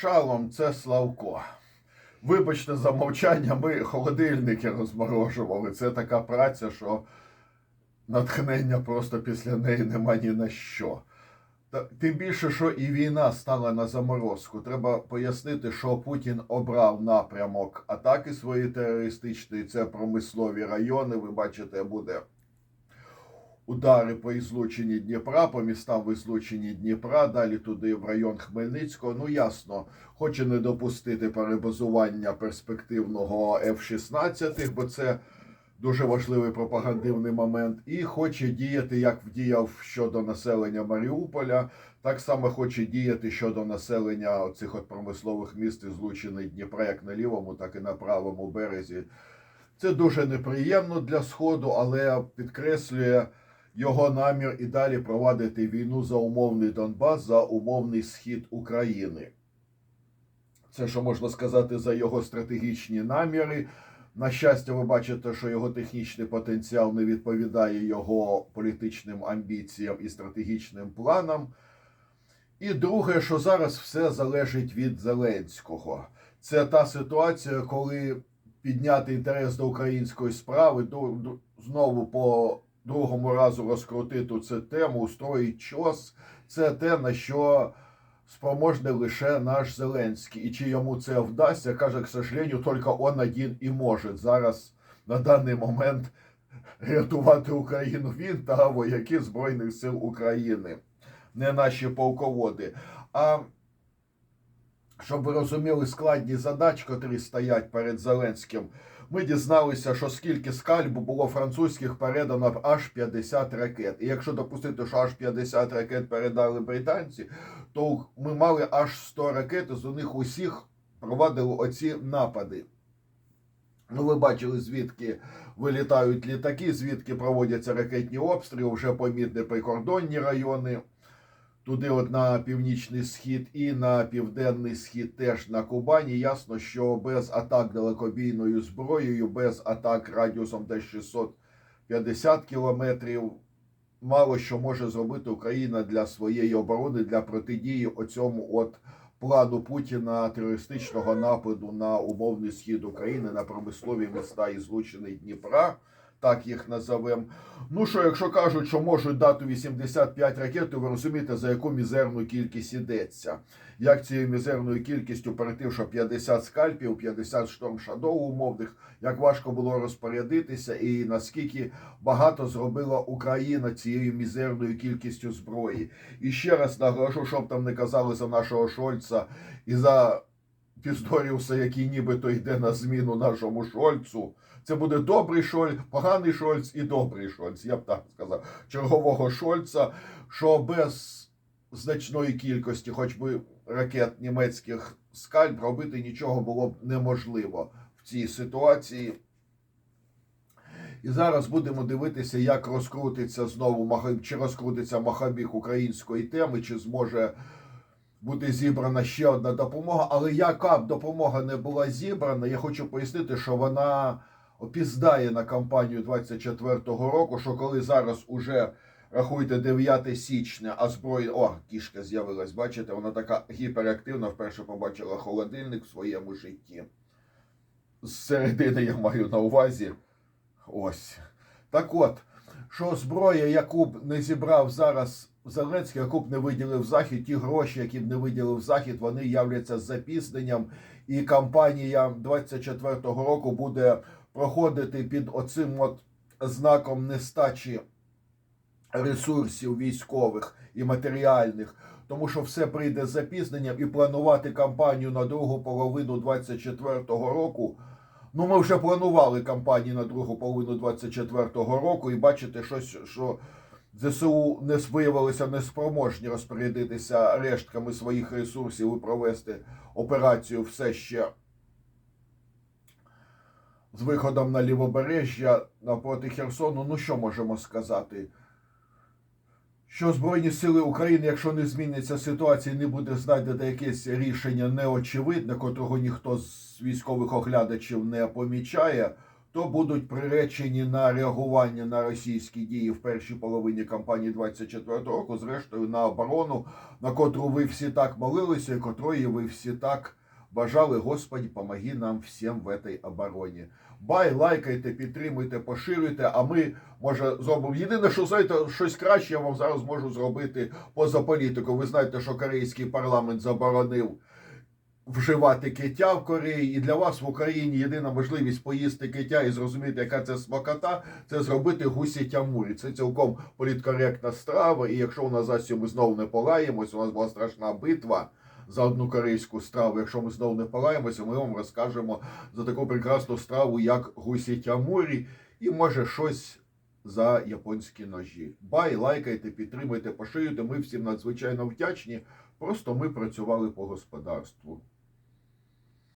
Шалом це Славко. Вибачте за мовчання, ми холодильники розморожували. Це така праця, що натхнення просто після неї нема ні на що. Тим більше, що і війна стала на заморозку. Треба пояснити, що Путін обрав напрямок атаки своєї терористичної. Це промислові райони. Ви бачите, буде удари по ізлученні Дніпра, по містам в ізлученні Дніпра, далі туди в район Хмельницького. Ну ясно, хоче не допустити перебазування перспективного F-16, бо це дуже важливий пропагандивний момент. І хоче діяти, як вдіяв щодо населення Маріуполя, так само хоче діяти щодо населення цих от промислових міст ізлучених Дніпра, як на лівому, так і на правому березі. Це дуже неприємно для Сходу, але підкреслює його намір і далі провадити війну за умовний Донбас, за умовний схід України. Це що можна сказати за його стратегічні наміри. На щастя, ви бачите, що його технічний потенціал не відповідає його політичним амбіціям і стратегічним планам. І друге, що зараз все залежить від Зеленського. Це та ситуація, коли підняти інтерес до української справи, знову по другому разу розкрутити цю тему, устроїть час. Це те, на що спроможний лише наш Зеленський. І чи йому це вдасться, каже, к сожалению, тільки он один і може зараз на даний момент рятувати Україну він та вояки Збройних сил України, не наші полководи. А щоб ви розуміли складні задачі, котрі стоять перед Зеленським, ми дізналися, що скільки скальбу було французьких передано аж 50 ракет. І якщо допустити, що аж 50 ракет передали британці, то ми мали аж 100 ракет, і з них усіх провадили оці напади. Ну, ви бачили, звідки вилітають літаки, звідки проводяться ракетні обстріли, вже помітні прикордонні райони. Туди, от на північний схід і на південний схід, теж на Кубані. Ясно, що без атак далекобійною зброєю, без атак радіусом десь 650 кілометрів, мало що може зробити Україна для своєї оборони, для протидії оцьому от плану Путіна терористичного нападу на умовний схід України, на промислові міста і злучений Дніпра. Так їх назовемо. Ну що, якщо кажуть, що можуть дати 85 ракет, то ви розумієте, за яку мізерну кількість ідеться. Як цією мізерною кількістю що 50 скальпів, 50 шторм шадоу умовних, як важко було розпорядитися, і наскільки багато зробила Україна цією мізерною кількістю зброї. І ще раз наголошу, щоб там не казали за нашого Шольца і за Піздорівса, який нібито йде на зміну нашому Шольцу. Це буде добрий Шольц, поганий Шольц і добрий Шольц, я б так сказав, чергового Шольца, що без значної кількості, хоч би ракет німецьких скальп, робити нічого було б неможливо в цій ситуації. І зараз будемо дивитися, як розкрутиться знову чи розкрутиться махабіг української теми, чи зможе бути зібрана ще одна допомога. Але яка б допомога не була зібрана, я хочу пояснити, що вона опіздає на кампанію 24-го року, що коли зараз уже рахуйте 9 січня, а зброя. О, кішка з'явилась, бачите, вона така гіперактивна, вперше побачила холодильник в своєму житті. З середини я маю на увазі. Ось. Так от, що зброя, яку б не зібрав зараз Зеленський, яку б не виділив Захід, ті гроші, які б не виділив Захід, вони являться запізненням. І кампанія 24-го року буде проходити під оцим от знаком нестачі ресурсів військових і матеріальних, тому що все прийде з запізненням і планувати кампанію на другу половину 24-го року. Ну, ми вже планували кампанію на другу половину 24-го року, і бачите, щось, що ЗСУ не виявилися неспроможні розпорядитися рештками своїх ресурсів і провести операцію все ще з виходом на лівобережжя напроти Херсону. Ну що можемо сказати? Що Збройні сили України, якщо не зміниться ситуація, не буде знайдено якесь рішення неочевидне, котрого ніхто з військових оглядачів не помічає, хто будуть приречені на реагування на російські дії в першій половині кампанії 24 року, зрештою на оборону, на котру ви всі так молилися, і котрої ви всі так бажали. Господі, помоги нам всім в этой обороні. Бай, лайкайте, підтримуйте, поширюйте. А ми, може, зробимо. Єдине, що знаєте, щось краще я вам зараз можу зробити поза політику. Ви знаєте, що корейський парламент заборонив вживати киття в Кореї, і для вас в Україні єдина можливість поїсти киття і зрозуміти, яка це смакота, це зробити гусі тямурі. Це цілком політкоректна страва. І якщо у нас зараз ми знову не полаємось, у нас була страшна битва. За одну корейську страву. Якщо ми знову не палаємося, ми вам розкажемо за таку прекрасну страву, як гусі тямурі, і може щось за японські ножі. Бай, лайкайте, підтримуйте, поширюйте. Ми всім надзвичайно вдячні. Просто ми працювали по господарству.